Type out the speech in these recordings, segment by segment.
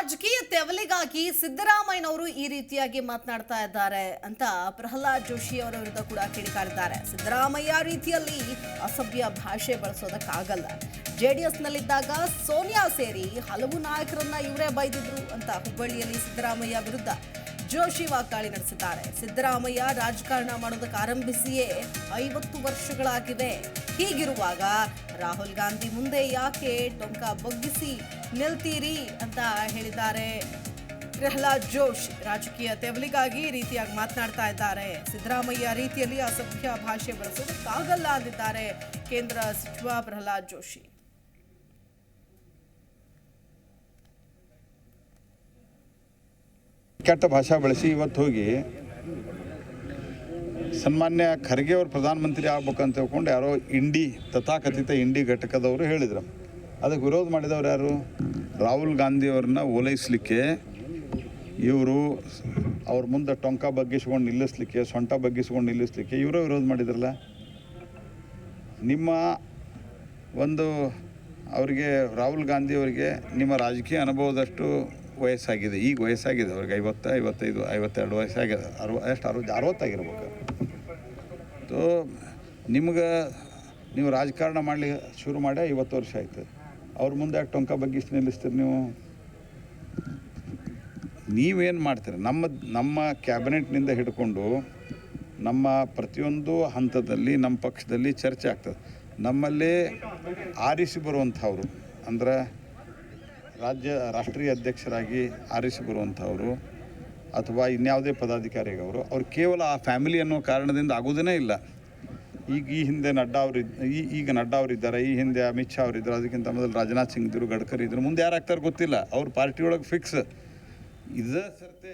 ರಾಜಕೀಯ ತೆವಲಿಗಾಗಿ ಸಿದ್ದರಾಮಯ್ಯನವರು ಈ ರೀತಿಯಾಗಿ ಮಾತನಾಡ್ತಾ ಇದ್ದಾರೆ ಅಂತ ಪ್ರಹ್ಲಾದ್ ಜೋಶಿ ಅವರ ವಿರುದ್ಧ ಕೂಡ ಕಿಡಿಕಾರಿದ್ದಾರೆ. ಸಿದ್ದರಾಮಯ್ಯ ರೀತಿಯಲ್ಲಿ ಅಸಭ್ಯ ಭಾಷೆ ಬಳಸೋದಕ್ಕಾಗಲ್ಲ. ಜೆಡಿಎಸ್ ನಲ್ಲಿದ್ದಾಗ ಸೋನಿಯಾ ಸೇರಿ ಹಲವು ನಾಯಕರನ್ನ ಇವರೇ ಬೈದಿದ್ರು ಅಂತ ಹುಬ್ಬಳ್ಳಿಯಲ್ಲಿ ಸಿದ್ದರಾಮಯ್ಯ ವಿರುದ್ಧ ಜೋಶಿ ವಾಗ್ದಾಳಿ ನಡೆಸಿದ್ದಾರೆ. ಸಿದ್ದರಾಮಯ್ಯ ರಾಜಕಾರಣ ಮಾಡೋದಕ್ಕೆ ಆರಂಭಿಸಿಯೇ ಐವತ್ತು ವರ್ಷಗಳಾಗಿವೆ. ಹೀಗಿರುವಾಗ ರಾಹುಲ್ ಗಾಂಧಿ ಮುಂದೆ ಯಾಕೆ ಟೊಂಕ ಬಗ್ಗಿಸಿ ನಿಲ್ತೀರಿ ಅಂತ ಹೇಳಿದ್ದಾರೆ. ಪ್ರಹ್ಲಾದ್ ಜೋಶ್ ರಾಜಕೀಯ ತೆವಲಿಗಾಗಿ ಈ ರೀತಿಯಾಗಿ ಮಾತನಾಡ್ತಾ ಇದ್ದಾರೆ. ಸಿದ್ದರಾಮಯ್ಯ ರೀತಿಯಲ್ಲಿ ಅಸಭ್ಯ ಭಾಷೆ ಬಳಸೋದಕ್ಕಾಗಲ್ಲ ಅಂದಿದ್ದಾರೆ ಕೇಂದ್ರ ಸಚಿವ ಪ್ರಹ್ಲಾದ್ ಜೋಶಿ. ಕೆಟ್ಟ ಭಾಷಾ ಬಳಸಿ ಇವತ್ತು ಹೋಗಿ ಸನ್ಮಾನ್ಯ ಖರ್ಗೆ ಅವರು ಪ್ರಧಾನಮಂತ್ರಿ ಆಗ್ಬೇಕಂತ ತಿಳ್ಕೊಂಡು ಯಾರೋ ಇಂಡಿ ತಥಾಕಥಿತ ಇಂಡಿ ಘಟಕದವರು ಹೇಳಿದರು. ಅದಕ್ಕೆ ವಿರೋಧ ಮಾಡಿದವರು ಯಾರು? ರಾಹುಲ್ ಗಾಂಧಿ ಅವ್ರನ್ನ ಓಲೈಸಲಿಕ್ಕೆ ಇವರು ಅವ್ರ ಮುಂದೆ ಟೊಂಕ ಬಗ್ಗಿಸ್ಕೊಂಡು ನಿಲ್ಲಿಸ್ಲಿಕ್ಕೆ, ಸೊಂಟ ಬಗ್ಗಿಸ್ಕೊಂಡು ನಿಲ್ಲಿಸ್ಲಿಕ್ಕೆ ಇವರೇ ವಿರೋಧ ಮಾಡಿದ್ರಲ್ಲ? ನಿಮ್ಮ ಒಂದು ಅವರಿಗೆ ರಾಹುಲ್ ಗಾಂಧಿ ಅವರಿಗೆ ನಿಮ್ಮ ರಾಜಕೀಯ ಅನುಭವದಷ್ಟು ವಯಸ್ಸಾಗಿದೆ, ಈಗ ವಯಸ್ಸಾಗಿದೆ, ಅವ್ರಿಗೆ ಐವತ್ತು, ಐವತ್ತೈದು, ಐವತ್ತೆರಡು ವಯಸ್ಸಾಗಿದೆ, ಅರ್ವ ಎಷ್ಟು ಅರವತ್ತು ಅರವತ್ತಾಗಿರ್ಬೇಕು. ಸೊ ನಿಮ್ಗೆ, ನೀವು ರಾಜಕಾರಣ ಮಾಡಲಿ, ಶುರು ಮಾಡಿ ಐವತ್ತು ವರ್ಷ ಆಯ್ತು. ಅವ್ರ ಮುಂದೆ ಯಾಕೆ ಟೊಂಕ ಬಗ್ಗಿಸಿ ನಿಲ್ಲಿಸ್ತೀರಿ ನೀವು? ನೀವೇನು ಮಾಡ್ತೀರಿ? ನಮ್ಮ ನಮ್ಮ ಕ್ಯಾಬಿನೆಟ್ನಿಂದ ಹಿಡ್ಕೊಂಡು ನಮ್ಮ ಪ್ರತಿಯೊಂದು ಹಂತದಲ್ಲಿ, ನಮ್ಮ ಪಕ್ಷದಲ್ಲಿ ಚರ್ಚೆ ಆಗ್ತದೆ. ನಮ್ಮಲ್ಲಿ ಆರಿಸಿ ಬರುವಂಥವ್ರು, ಅಂದ್ರೆ ರಾಜ್ಯ ರಾಷ್ಟ್ರೀಯ ಅಧ್ಯಕ್ಷರಾಗಿ ಆರಿಸಿ ಬರುವಂಥವರು ಅಥವಾ ಇನ್ಯಾವುದೇ ಪದಾಧಿಕಾರಿಗವರು, ಅವ್ರು ಕೇವಲ ಆ ಫ್ಯಾಮಿಲಿ ಅನ್ನೋ ಕಾರಣದಿಂದ ಆಗೋದೇ ಇಲ್ಲ. ಈಗ ಈ ಹಿಂದೆ ನಡ್ಡಾ ಅವರು ಈ, ಈಗ ನಡ್ಡಾ ಅವರು ಇದ್ದಾರೆ, ಈ ಹಿಂದೆ ಅಮಿತ್ ಶಾ ಅವರು ಇದ್ದರು, ಅದಕ್ಕಿಂತ ಮೊದಲು ರಾಜನಾಥ್ ಸಿಂಗ್ ಇದ್ದರು ಗಡ್ಕರಿ ಇದ್ದರು ಮುಂದೆ ಯಾರು ಆಗ್ತಾರೆ ಗೊತ್ತಿಲ್ಲ. ಅವ್ರ ಪಾರ್ಟಿ ಒಳಗೆ ಫಿಕ್ಸ್ ಇದೇ ಸರ್ತೆ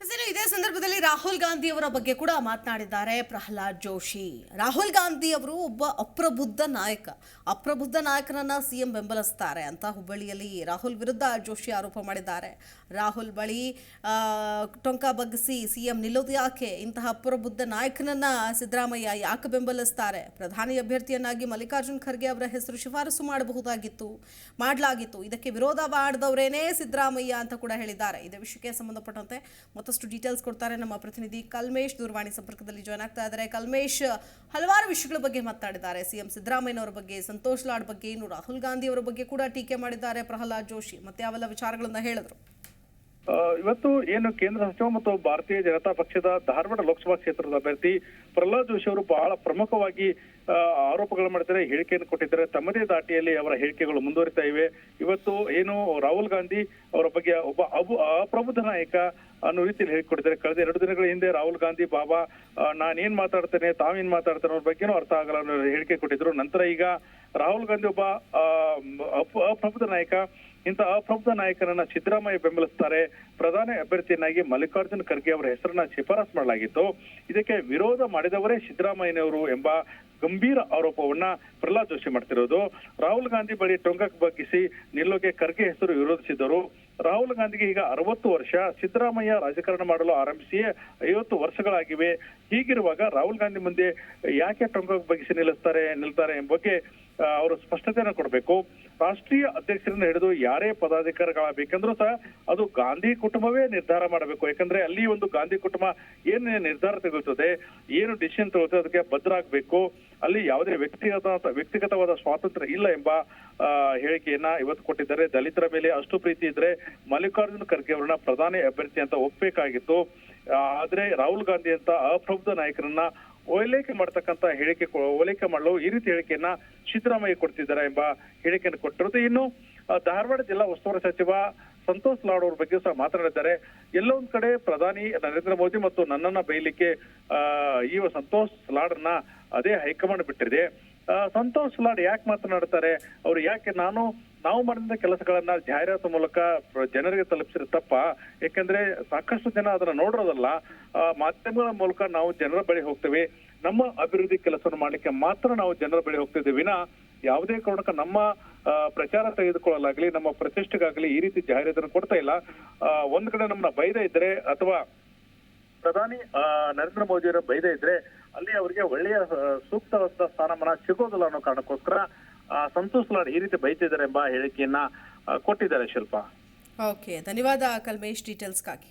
ಸರಿ ಇದೇ ಸಂದರ್ಭದಲ್ಲಿ ರಾಹುಲ್ ಗಾಂಧಿ ಅವರ ಬಗ್ಗೆ ಕೂಡ ಮಾತನಾಡಿದ್ದಾರೆ ಪ್ರಹ್ಲಾದ್ ಜೋಶಿ. ರಾಹುಲ್ ಗಾಂಧಿ ಅವರು ಒಬ್ಬ ಅಪ್ರಬುದ್ಧ ನಾಯಕ. ಅಪ್ರಬುದ್ಧ ನಾಯಕನನ್ನ ಸಿಎಂ ಬೆಂಬಲಿಸ್ತಾರೆ ಅಂತ ಹುಬ್ಬಳ್ಳಿಯಲ್ಲಿ ರಾಹುಲ್ ವಿರುದ್ಧ ಜೋಶಿ ಆರೋಪ ಮಾಡಿದ್ದಾರೆ. ರಾಹುಲ್ ಬಳಿ ಟೊಂಕ ಬಗ್ಗಿಸಿ ಸಿಎಂ ನಿಲ್ಲೋದು ಯಾಕೆ? ಇಂತಹ ಅಪ್ರಬುದ್ಧ ನಾಯಕನನ್ನ ಸಿದ್ದರಾಮಯ್ಯ ಯಾಕೆ ಬೆಂಬಲಿಸ್ತಾರೆ? ಪ್ರಧಾನಿ ಅಭ್ಯರ್ಥಿಯನ್ನಾಗಿ ಮಲ್ಲಿಕಾರ್ಜುನ್ ಖರ್ಗೆ ಅವರ ಹೆಸರು ಶಿಫಾರಸು ಮಾಡಬಹುದಾಗಿತ್ತು, ಮಾಡಲಾಗಿತ್ತು. ಇದಕ್ಕೆ ವಿರೋಧ ಮಾಡಿದವರೇನೇ ಸಿದ್ದರಾಮಯ್ಯ ಅಂತ ಕೂಡ ಹೇಳಿದ್ದಾರೆ. ಇದೇ ವಿಷಯಕ್ಕೆ ಸಂಬಂಧಪಟ್ಟಂತೆ ಮತ್ತಷ್ಟು ಡೀಟೇಲ್ಸ್ ಕೊಡ್ತಾರೆ. ನಮ್ಮ ಪ್ರತಿನಿಧಿ ಕಲ್ಮೇಶ್ ದೂರವಾಣಿ ಸಂಪರ್ಕದಲ್ಲಿ ಜಾಯ್ನ್ ಆಗ್ತಾ ಇದ್ದಾರೆ. ಕಲ್ಮೇಶ್, ಹಲವಾರು ವಿಷಯಗಳ ಬಗ್ಗೆ ಮಾತಾಡಿದ್ದಾರೆ ಸಿಎಂ ಸಿದ್ದರಾಮಯ್ಯನವರ ಬಗ್ಗೆ, ಸಂತೋಷ್ ಲಾಡ್ ಬಗ್ಗೆ, ಇನ್ನು ರಾಹುಲ್ ಗಾಂಧಿ ಅವರ ಬಗ್ಗೆ ಕೂಡ ಟೀಕೆ ಮಾಡಿದ್ದಾರೆ ಪ್ರಹ್ಲಾದ್ ಜೋಶಿ. ಮತ್ತೆ ಅವೆಲ್ಲ ವಿಚಾರಗಳನ್ನ ಹೇಳಿದ್ರು. ಇವತ್ತು ಏನು ಕೇಂದ್ರ ಸಚಿವ ಮತ್ತು ಭಾರತೀಯ ಜನತಾ ಪಕ್ಷದ ಧಾರವಾಡ ಲೋಕಸಭಾ ಕ್ಷೇತ್ರದ ಅಭ್ಯರ್ಥಿ ಪ್ರಹ್ಲಾದ್ ಜೋಶಿ ಅವರು ಬಹಳ ಪ್ರಮುಖವಾಗಿ ಆರೋಪಗಳು ಮಾಡಿದ್ದಾರೆ, ಹೇಳಿಕೆಯನ್ನು ಕೊಟ್ಟಿದ್ದಾರೆ. ತಮ್ಮದೇ ದಾಟಿಯಲ್ಲಿ ಅವರ ಹೇಳಿಕೆಗಳು ಮುಂದುವರಿತಾ ಇವೆ. ಇವತ್ತು ಏನು ರಾಹುಲ್ ಗಾಂಧಿ ಅವರ ಬಗ್ಗೆ ಒಬ್ಬ ಅಬು, ಅಪ್ರಬುದ್ಧ ನಾಯಕ ಅನ್ನೋ ರೀತಿಯಲ್ಲಿ ಹೇಳಿಕೊಟ್ಟಿದ್ದಾರೆ. ಕಳೆದ ಎರಡು ದಿನಗಳ ಹಿಂದೆ ರಾಹುಲ್ ಗಾಂಧಿ, ಬಾಬಾ ನಾನೇನ್ ಮಾತಾಡ್ತೇನೆ, ತಾವೇನ್ ಮಾತಾಡ್ತೇನೆ ಅವ್ರ ಬಗ್ಗೆನೂ ಅರ್ಥ ಆಗಲ್ಲ ಅನ್ನೋ ಹೇಳಿಕೆ ಕೊಟ್ಟಿದ್ರು. ನಂತರ ಈಗ ರಾಹುಲ್ ಗಾಂಧಿ ಒಬ್ಬ ಅಪ್ರಬುದ್ಧ ನಾಯಕ ಇಂಥ ಅಪ್ರಬುದ್ಧ ನಾಯಕನನ್ನ ಸಿದ್ದರಾಮಯ್ಯ ಬೆಂಬಲಿಸ್ತಾರೆ. ಪ್ರಧಾನಿ ಅಭ್ಯರ್ಥಿಯನ್ನಾಗಿ ಮಲ್ಲಿಕಾರ್ಜುನ್ ಖರ್ಗೆ ಅವರ ಹೆಸರನ್ನ ಶಿಫಾರಸ್ ಮಾಡಲಾಗಿತ್ತು. ಇದಕ್ಕೆ ವಿರೋಧ ಮಾಡಿದವರೇ ಸಿದ್ದರಾಮಯ್ಯನವರು ಎಂಬ ಗಂಭೀರ ಆರೋಪವನ್ನ ಪ್ರಹ್ಲಾದ್ ಜೋಶಿ ಮಾಡ್ತಿರೋದು. ರಾಹುಲ್ ಗಾಂಧಿ ಬಳಿ ಟೊಂಗಕ್ ಬಗ್ಗಿಸಿ ನಿಲ್ಲೋಕೆ ಖರ್ಗೆ ಹೆಸರು ವಿರೋಧಿಸಿದ್ದರು. ರಾಹುಲ್ ಗಾಂಧಿಗೆ ಈಗ ಅರವತ್ತು ವರ್ಷ, ಸಿದ್ದರಾಮಯ್ಯ ರಾಜಕಾರಣ ಮಾಡಲು ಆರಂಭಿಸಿಯೇ ಐವತ್ತು ವರ್ಷಗಳಾಗಿವೆ. ಹೀಗಿರುವಾಗ ರಾಹುಲ್ ಗಾಂಧಿ ಮುಂದೆ ಯಾಕೆ ಟೊಂಗಕ್ ಬಗ್ಗಿಸಿ ನಿಲ್ಲಿಸ್ತಾರೆ, ನಿಲ್ತಾರೆ ಎಂಬ ಬಗ್ಗೆ ಅವರು ಸ್ಪಷ್ಟತೆಯನ್ನು ಕೊಡಬೇಕು. ರಾಷ್ಟ್ರೀಯ ಅಧ್ಯಕ್ಷರನ್ನ ಹಿಡಿದು ಯಾರೇ ಪದಾಧಿಕಾರಿಗಳಾಗಬೇಕಂದ್ರೂ ಸಹ ಅದು ಗಾಂಧಿ ಕುಟುಂಬವೇ ನಿರ್ಧಾರ ಮಾಡಬೇಕು. ಯಾಕಂದ್ರೆ ಅಲ್ಲಿ ಒಂದು ಗಾಂಧಿ ಕುಟುಂಬ ಏನ್ ನಿರ್ಧಾರ ತೆಗೆದುತ್ತದೆ ಏನು ಡಿಸಿಷನ್ ತಗೊಳ್ತದೆ, ಅದಕ್ಕೆ ಬದ್ಧರಾಗಬೇಕು ಅಲ್ಲಿ ಯಾವುದೇ ವ್ಯಕ್ತಿಗತ ವ್ಯಕ್ತಿಗತವಾದ ಸ್ವಾತಂತ್ರ್ಯ ಇಲ್ಲ ಎಂಬ ಹೇಳಿಕೆಯನ್ನ ಇವತ್ತು ಕೊಟ್ಟಿದ್ದಾರೆ. ದಲಿತರ ಮೇಲೆ ಅಷ್ಟು ಪ್ರೀತಿ ಇದ್ರೆ ಮಲ್ಲಿಕಾರ್ಜುನ ಖರ್ಗೆ ಅವರನ್ನ ಪ್ರಧಾನಿ ಅಭ್ಯರ್ಥಿ ಅಂತ ಒಪ್ಪಬೇಕಾಗಿತ್ತು ಆದ್ರೆ ರಾಹುಲ್ ಗಾಂಧಿ ಅಂತ ಅಪ್ರಬುದ್ಧ ನಾಯಕರನ್ನ ಓಲೈಕೆ ಮಾಡ್ತಕ್ಕಂತ ಹೇಳಿಕೆ ಓಲೈಕೆ ಮಾಡಲು ಈ ರೀತಿ ಹೇಳಿಕೆಯನ್ನ ಸಿದ್ದರಾಮಯ್ಯ ಕೊಡ್ತಿದ್ದಾರೆ ಎಂಬ ಹೇಳಿಕೆಯನ್ನು ಕೊಟ್ಟಿರುತ್ತೆ ಇನ್ನು ಧಾರವಾಡ ಜಿಲ್ಲಾ ಉಸ್ತುವಾರಿ ಸಚಿವ ಸಂತೋಷ್ ಲಾಡ್ ಅವ್ರ ಬಗ್ಗೆ ಸಹ ಮಾತನಾಡಿದ್ದಾರೆ. ಎಲ್ಲೊಂದ್ ಕಡೆ ಪ್ರಧಾನಿ ನರೇಂದ್ರ ಮೋದಿ ಮತ್ತು ನನ್ನನ್ನ ಬೈಲಿಕ್ಕೆ ಈ ಸಂತೋಷ್ ಲಾಡ್ನ ಅದೇ ಹೈಕಮಾಂಡ್ ಬಿಟ್ಟಿದೆ. ಸಂತೋಷ್ ಲಾಡ್ ಯಾಕೆ ಮಾತನಾಡ್ತಾರೆ? ಅವ್ರು ಯಾಕೆ ನಾನು, ನಾವು ಮಾಡಿದ ಕೆಲಸಗಳನ್ನ ಜಾಹೀರಾತು ಮೂಲಕ ಜನರಿಗೆ ತಲುಪಿಸಿದ ತಪ್ಪ. ಯಾಕಂದ್ರೆ ಸಾಕಷ್ಟು ಜನ ಅದನ್ನ ನೋಡೋದಲ್ಲ ಮಾಧ್ಯಮಗಳ ಮೂಲಕ ನಾವು ಜನರ ಬಳಿ ಹೋಗ್ತೇವೆ. ನಮ್ಮ ಅಭಿವೃದ್ಧಿ ಕೆಲಸವನ್ನು ಮಾಡ್ಲಿಕ್ಕೆ ಮಾತ್ರ ನಾವು ಜನರ ಬಳಿ ಹೋಗ್ತಿದ್ದೇವೆ ವಿನ ಯಾವುದೇ ಕಾರಣಕ್ಕೆ ನಮ್ಮ ಪ್ರಚಾರ ತೆಗೆದುಕೊಳ್ಳಲಾಗ್ಲಿ, ನಮ್ಮ ಪ್ರತಿಷ್ಠೆಗಾಗ್ಲಿ ಈ ರೀತಿ ಜಾಹೀರಾತನ್ನು ಕೊಡ್ತಾ ಇಲ್ಲ. ಒಂದ್ ಕಡೆ ನಮ್ಮನ್ನ ಬೈದ ಇದ್ರೆ ಅಥವಾ ಪ್ರಧಾನಿ ನರೇಂದ್ರ ನರೇಂದ್ರ ಮೋದಿಯವರ ಬೈದ ಇದ್ರೆ ಅಲ್ಲಿ ಅವರಿಗೆ ಒಳ್ಳೆಯ ಸೂಕ್ತವಾದ ಸ್ಥಾನಮಾನ ಸಿಗೋದಿಲ್ಲ ಅನ್ನೋ ಕಾರಣಕ್ಕೋಸ್ಕರ ಸಂತೋಷ್ ಲಾಡ್ ಈ ರೀತಿ ಬೈತಿದ್ದಾರೆ ಎಂಬ ಹೇಳಿಕೆಯನ್ನ ಕೊಟ್ಟಿದ್ದಾರೆ ಶಿಲ್ಪ. ಓಕೆ ಧನ್ಯವಾದ ಕಲ್ಮೇಶ್ ಡೀಟೇಲ್ಸ್ಗಾಗಿ